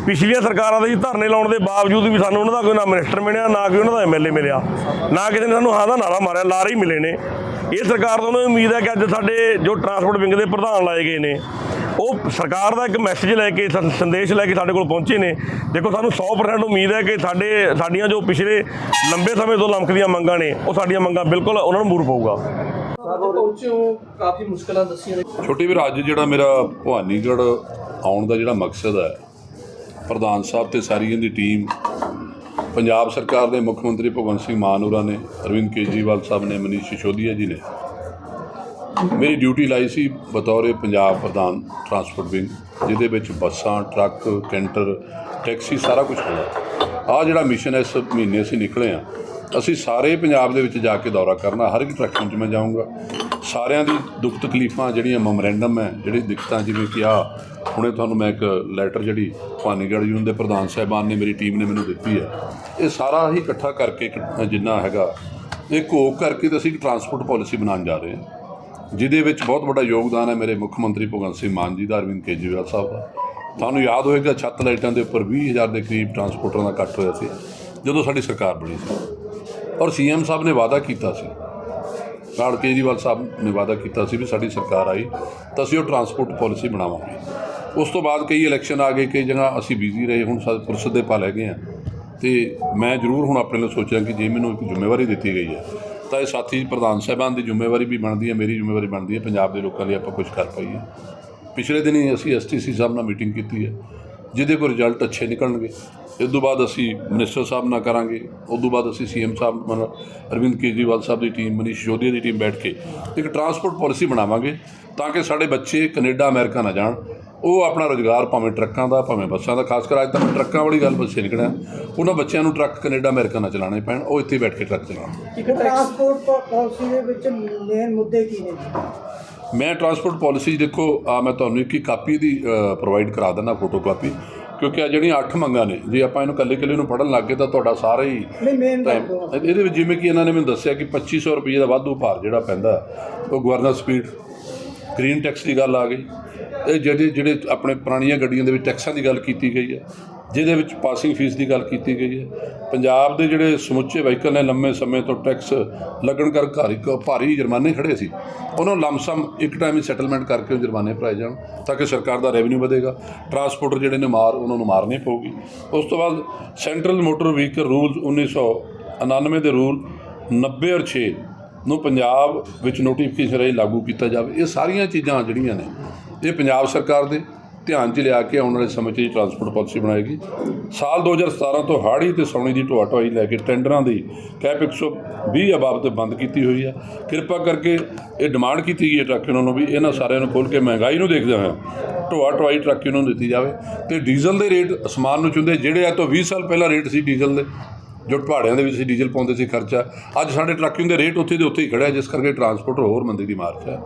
ਪਿਛਲੀਆਂ ਸਰਕਾਰਾਂ ਦੇ ਧਰਨੇ ਲਾਉਣ ਦੇ ਬਾਵਜੂਦ ਵੀ ਸਾਨੂੰ ਉਹਨਾਂ ਦਾ ਕੋਈ ਨਾ ਮਿਨਿਸਟਰ ਮਿਲਿਆ, ਨਾ ਕੋਈ ਉਹਨਾਂ ਦਾ ਐਮਐਲਏ ਮਿਲਿਆ। ਨਾ ਕਿਸੇ ਨੇ ਸਾਨੂੰ ਹਾਂ ਦਾ ਨਾਰਾ ਮਾਰਿਆ, ਲਾਰੇ ਹੀ ਮਿਲੇ ਨੇ। ਇਹ ਸਰਕਾਰ ਤੋਂ ਉਹਨਾਂ ਨੂੰ ਉਮੀਦ ਹੈ ਕਿ ਅੱਜ ਸਾਡੇ ਜੋ ਟਰਾਂਸਪੋਰਟ ਵਿੰਗ ਦੇ ਪ੍ਰਧਾਨ ਲਾਏ ਗਏ ਨੇ ਉਹ ਸਰਕਾਰ ਦਾ ਇੱਕ ਮੈਸੇਜ ਲੈ ਕੇ ਸੰਦੇਸ਼ ਲੈ ਕੇ ਸਾਡੇ ਕੋਲ ਪਹੁੰਚੇ ਨੇ। ਦੇਖੋ ਸਾਨੂੰ 100% ਉਮੀਦ ਹੈ ਕਿ ਸਾਡੇ ਸਾਡੀਆਂ ਜੋ ਪਿਛਲੇ ਲੰਬੇ ਸਮੇਂ ਤੋਂ ਲਮਕਦੀਆਂ ਮੰਗਾਂ ਨੇ ਉਹ ਸਾਡੀਆਂ ਮੰਗਾਂ ਬਿਲਕੁਲ ਉਹਨਾਂ ਨੂੰ ਮੂਰ ਪਊਗਾ। ਛੋਟੀ ਵੀਰ ਅੱਜ ਜਿਹੜਾ ਮੇਰਾ ਭਵਾਨੀਗੜ੍ਹ ਆਉਣ ਦਾ ਜਿਹੜਾ ਮਕਸਦ ਹੈ ਪ੍ਰਧਾਨ ਸਾਹਿਬ ਤੇ ਸਾਰੀ ਇਹਦੀ ਟੀਮ ਪੰਜਾਬ ਸਰਕਾਰ ਦੇ ਮੁੱਖ ਮੰਤਰੀ ਭਗਵੰਤ ਸਿੰਘ ਮਾਨ ਹੋਰਾਂ ਨੇ, ਅਰਵਿੰਦ ਕੇਜਰੀਵਾਲ ਸਾਹਿਬ ਨੇ, ਮਨੀਸ਼ ਸਿਸੋਦੀਆ ਜੀ ਨੇ ਮੇਰੀ ਡਿਊਟੀ ਲਾਈ ਸੀ ਬਤੌਰ ਪੰਜਾਬ ਪ੍ਰਧਾਨ ਟਰਾਂਸਪੋਰਟ ਵਿੰਗ, ਜਿਹਦੇ ਵਿੱਚ ਬੱਸਾਂ, ਟਰੱਕ, ਕੈਂਟਰ, ਟੈਕਸੀ ਸਾਰਾ ਕੁਝ ਹੋਣਾ ਆ ਜਿਹੜਾ ਮਿਸ਼ਨ ਇਸ ਮਹੀਨੇ ਅਸੀਂ ਨਿਕਲੇ ਆ ਅਸੀਂ ਸਾਰੇ ਪੰਜਾਬ ਦੇ ਵਿੱਚ ਜਾ ਕੇ ਦੌਰਾ ਕਰਨਾ, ਹਰ ਇੱਕ ਟਰੱਕਾਂ 'ਚ ਮੈਂ ਜਾਊਂਗਾ। ਸਾਰਿਆਂ ਦੀ ਦੁੱਖ ਤਕਲੀਫਾਂ ਜਿਹੜੀਆਂ ਮੈਮੋਰੈਂਡਮ ਹੈ, ਜਿਹੜੀ ਦਿੱਕਤਾਂ ਜਿਵੇਂ ਕਿ ਆ, ਹੁਣੇ ਤੁਹਾਨੂੰ ਮੈਂ ਇੱਕ ਲੈਟਰ ਜਿਹੜੀ ਭਾਨੀਗੜ੍ਹ ਯੂਨੀਅਨ ਦੇ ਪ੍ਰਧਾਨ ਸਾਹਿਬਾਨ ਨੇ, ਮੇਰੀ ਟੀਮ ਨੇ ਮੈਨੂੰ ਦਿੱਤੀ ਹੈ। ਇਹ ਸਾਰਾ ਹੀ ਇਕੱਠਾ ਕਰਕੇ ਜਿੰਨਾ ਹੈਗਾ, ਇਹ ਘੋਖ ਕਰਕੇ ਤੇ ਅਸੀਂ ਇੱਕ ਟਰਾਂਸਪੋਰਟ ਪਾਲਿਸੀ ਬਣਾਉਣ ਜਾ ਰਹੇ ਹਾਂ, ਜਿਹਦੇ ਵਿੱਚ ਬਹੁਤ ਵੱਡਾ ਯੋਗਦਾਨ ਹੈ ਮੇਰੇ ਮੁੱਖ ਮੰਤਰੀ ਭਗਵੰਤ ਸਿੰਘ ਮਾਨ ਜੀ ਦਾ, ਅਰਵਿੰਦ ਕੇਜਰੀਵਾਲ ਸਾਹਿਬ ਦਾ। ਤੁਹਾਨੂੰ ਯਾਦ ਹੋਵੇਗਾ ਛੱਤ ਲਾਈਟਾਂ ਦੇ ਉੱਪਰ 20000 ਦੇ ਕਰੀਬ ਟਰਾਂਸਪੋਰਟਰਾਂ ਦਾ ਇਕੱਠ ਹੋਇਆ ਸੀ, ਜਦੋਂ ਸਾਡੀ ਸਰਕਾਰ ਬਣੀ ਸੀ। ਔਰ ਸੀਐਮ ਸਾਹਿਬ ਨੇ ਵਾਅਦਾ ਕੀਤਾ ਸੀ ਨਾਲ ਕੇਜਰੀਵਾਲ ਸਾਹਿਬ ਨੇ ਵਾਅਦਾ ਕੀਤਾ ਸੀ ਵੀ ਸਾਡੀ ਸਰਕਾਰ ਆਈ ਤਾਂ ਅਸੀਂ ਉਹ ਟਰਾਂਸਪੋਰਟ ਪਾਲਿਸੀ ਬਣਾਵਾਂਗੇ। ਉਸ ਤੋਂ ਬਾਅਦ ਕਈ ਇਲੈਕਸ਼ਨ ਆ ਗਏ, ਕਈ ਜਗ੍ਹਾ ਅਸੀਂ ਬਿਜ਼ੀ ਰਹੇ, ਹੁਣ ਸਾਡੇ ਪੁਰਸਤ ਦੇ ਪਾ ਲੈ ਗਏ ਆ। ਤੇ ਮੈਂ ਜ਼ਰੂਰ ਹੁਣ ਆਪਣੇ ਲਈ ਸੋਚਿਆ ਕਿ ਜੇ ਮੈਨੂੰ ਇੱਕ ਜ਼ਿੰਮੇਵਾਰੀ ਦਿੱਤੀ ਗਈ ਹੈ, ਤਾਂ ਇਹ ਸਾਥੀ ਪ੍ਰਧਾਨ ਸਾਹਿਬਾਨ ਦੀ ਜ਼ਿੰਮੇਵਾਰੀ ਵੀ ਬਣਦੀ ਹੈ, ਮੇਰੀ ਜ਼ਿੰਮੇਵਾਰੀ ਬਣਦੀ ਹੈ, ਪੰਜਾਬ ਦੇ ਲੋਕਾਂ ਲਈ ਆਪਾਂ ਕੁਝ ਕਰ ਪਾਈਏ। ਪਿਛਲੇ ਦਿਨੀ ਅਸੀਂ ਐਸਟੀਸੀ ਸਾਹਿਬ ਨਾਲ ਮੀਟਿੰਗ ਕੀਤੀ ਹੈ, ਜਿਹਦੇ ਕੋਲ ਰਿਜ਼ਲਟ ਅੱਛੇ ਨਿਕਲਣਗੇ। ਇਸ ਤੋਂ ਬਾਅਦ ਅਸੀਂ ਮਿਨਿਸਟਰ ਸਾਹਿਬ ਨਾਲ ਕਰਾਂਗੇ ਉਸ ਤੋਂ ਬਾਅਦ ਅਸੀਂ ਸੀਐਮ ਸਾਹਿਬ ਨਾਲ ਅਰਵਿੰਦ ਕੇਜਰੀਵਾਲ ਸਾਹਿਬ ਦੀ ਟੀਮ ਮਨੀਸ਼ ਸਿਸੋਦੀਆ ਦੀ ਟੀਮ ਬੈਠ ਕੇ ਇੱਕ ਟਰਾਂਸਪੋਰਟ ਪਾਲਿਸੀ ਬਣਾਵਾਂਗੇ ਤਾਂ ਕਿ ਸਾਡੇ ਬੱਚੇ ਕੈਨੇਡਾ ਅਮਰੀਕਾ ਨਾ ਜਾਣ। ਉਹ ਆਪਣਾ ਰੋਜ਼ਗਾਰ ਭਾਵੇਂ ਟਰੱਕਾਂ ਦਾ ਭਾਵੇਂ ਬੱਸਾਂ ਦਾ ਖਾਸ ਕਰ ਅੱਜ ਤੱਕ ਟਰੱਕਾਂ ਵਾਲੀ ਗੱਲ ਬੱਸੇ ਨਿਕਲਿਆ। ਉਹਨਾਂ ਬੱਚਿਆਂ ਨੂੰ ਟਰੱਕ ਕੈਨੇਡਾ ਅਮਰੀਕਾ ਨਾ ਚਲਾਉਣੇ ਪੈਣ ਉਹ ਇੱਥੇ ਬੈਠ ਕੇ ਟਰੱਕ ਚਲਾਉਣ। ਟਰਾਂਸਪੋਰਟ ਪਾਲਿਸੀ ਦੇ ਵਿੱਚ ਮੇਨ ਮੁੱਦੇ ਕੀ ਨੇ? ਮੈਂ ਟਰਾਂਸਪੋਰਟ ਪਾਲਿਸੀ ਦੇਖੋ ਆ ਮੈਂ ਤੁਹਾਨੂੰ ਇੱਕ ਕਾਪੀ ਦੀ ਪ੍ਰੋਵਾਈਡ ਕਰਾ ਦਿੰਦਾ ਫੋਟੋ ਕਾਪੀ ਕਿਉਂਕਿ ਆ ਜਿਹੜੀਆਂ ਅੱਠ ਮੰਗਾਂ ਨੇ ਜੇ ਆਪਾਂ ਇਹਨੂੰ ਕੱਲੇ ਕੱਲੇ ਨੂੰ ਪੜਨ ਲੱਗ ਗਏ ਤਾਂ ਤੁਹਾਡਾ ਸਾਰਾ ਹੀ ਨਹੀਂ ਮੇਨ ਇਹਦੇ ਵਿੱਚ ਜਿਵੇਂ ਕਿ ਇਹਨਾਂ ਨੇ ਮੈਨੂੰ ਦੱਸਿਆ ਕਿ 2500 ਰੁਪਏ ਦਾ ਵਾਧੂ ਭਾਰ ਜਿਹੜਾ ਪੈਂਦਾ ਉਹ ਗਵਰਨਰ ਸਪੀਡ ਗ੍ਰੀਨ ਟੈਕਸ ਦੀ ਗੱਲ ਆ ਗਈ। ਇਹ ਜਿਹੜੇ ਜਿਹੜੇ ਆਪਣੇ ਪੁਰਾਣੀਆਂ ਗੱਡੀਆਂ ਦੇ ਵਿੱਚ ਟੈਕਸਾਂ ਦੀ ਗੱਲ ਕੀਤੀ ਗਈ ਹੈ ਜਿਹਦੇ ਵਿੱਚ ਪਾਸਿੰਗ ਫੀਸ ਦੀ ਗੱਲ ਕੀਤੀ ਗਈ ਹੈ। ਪੰਜਾਬ ਦੇ ਜਿਹੜੇ ਸਮੁੱਚੇ ਵਹੀਕਲ ਨੇ, ਲੰਮੇ ਸਮੇਂ ਤੋਂ ਟੈਕਸ ਲੱਗਣ ਕਰ ਭਾਰੀ ਭਾਰੀ ਜੁਰਮਾਨੇ ਖੜੇ ਸੀ। ਉਹਨਾਂ ਨੂੰ ਲਮਸਮ ਇੱਕ ਟਾਈਮ ਹੀ ਸੈਟਲਮੈਂਟ ਕਰਕੇ ਉਹ ਜੁਰਮਾਨੇ ਭਰਾਏ ਜਾਣ ਤਾਂ ਕਿ ਸਰਕਾਰ ਦਾ ਰੈਵਨਿਊ ਵਧੇਗਾ। ਟਰਾਂਸਪੋਰਟਰ ਜਿਹੜੇ ਨੇ ਮਾਰ, ਉਹਨਾਂ ਨੂੰ ਮਾਰਨੀ ਪਊਗੀ। ਉਸ ਤੋਂ ਬਾਅਦ ਸੈਂਟਰਲ ਮੋਟਰ ਵਹੀਕਲ ਰੂਲਸ 1999 ਦੇ ਰੂਲ 90 ਔਰ 6 ਨੂੰ ਪੰਜਾਬ ਵਿੱਚ ਨੋਟੀਫਿਕੇਸ਼ਨ ਰਾਹੀਂ ਲਾਗੂ ਕੀਤਾ ਜਾਵੇ। ਇਹ ਸਾਰੀਆਂ ਚੀਜ਼ਾਂ ਜਿਹੜੀਆਂ ਨੇ, ਇਹ ਪੰਜਾਬ ਸਰਕਾਰ ਦੇ ਧਿਆਨ 'ਚ ਲਿਆ ਕੇ ਆਉਣ ਵਾਲੇ ਸਮੇਂ 'ਚ ਟਰਾਂਸਪੋਰਟ ਪਾਲਿਸੀ ਬਣਾਏਗੀ। ਸਾਲ 2017 ਤੋਂ ਹਾੜੀ ਤੇ ਸੌਣੀ ਦੀ ਢੋਆ ਢੋਆਈ ਲੈ ਕੇ ਟੈਂਡਰਾਂ ਦੀ ਕੈਪ 120 ਅਬਾਬ ਤੇ ਬੰਦ ਕੀਤੀ ਹੋਈ ਹੈ। ਕਿਰਪਾ ਕਰਕੇ ਇਹ ਡਿਮਾਂਡ ਕੀਤੀ ਗਈ ਹੈ ਟਰੱਕ ਯੂਨੀਅਨ ਨੂੰ ਵੀ, ਇਹਨਾਂ ਸਾਰਿਆਂ ਨੂੰ ਖੋਲ ਕੇ ਮਹਿੰਗਾਈ ਨੂੰ ਦੇਖਦੇ ਹੋਏ ਢੋਆ ਢੋਆਈ ਟਰੱਕ ਯੂਨੀਅਨ ਨੂੰ ਦਿੱਤੀ ਜਾਵੇ। ਤੇ ਡੀਜ਼ਲ ਦੇ ਰੇਟ ਅਸਮਾਨ ਨੂੰ ਚੁੰਦੇ, ਜਿਹੜੇ ਆ ਤੋਂ 20 ਸਾਲ ਪਹਿਲਾਂ ਰੇਟ ਸੀ ਡੀਜ਼ਲ ਦੇ, ਜੋ ਪਹਾੜਿਆਂ ਦੇ ਵਿੱਚ ਅਸੀਂ ਡੀਜ਼ਲ ਪਾਉਂਦੇ ਸੀ ਖਰਚਾ, ਅੱਜ ਸਾਡੇ ਟਰੱਕਿੰਗ ਦੇ ਰੇਟ ਉੱਥੇ ਦੇ ਉੱਥੇ ਹੀ ਖੜਿਆ ਜਿਸ ਕਰਕੇ ਟਰਾਂਸਪੋਰਟ ਹੋਰ ਮੰਦੀ ਦੀ ਮਾਰ ਹੈ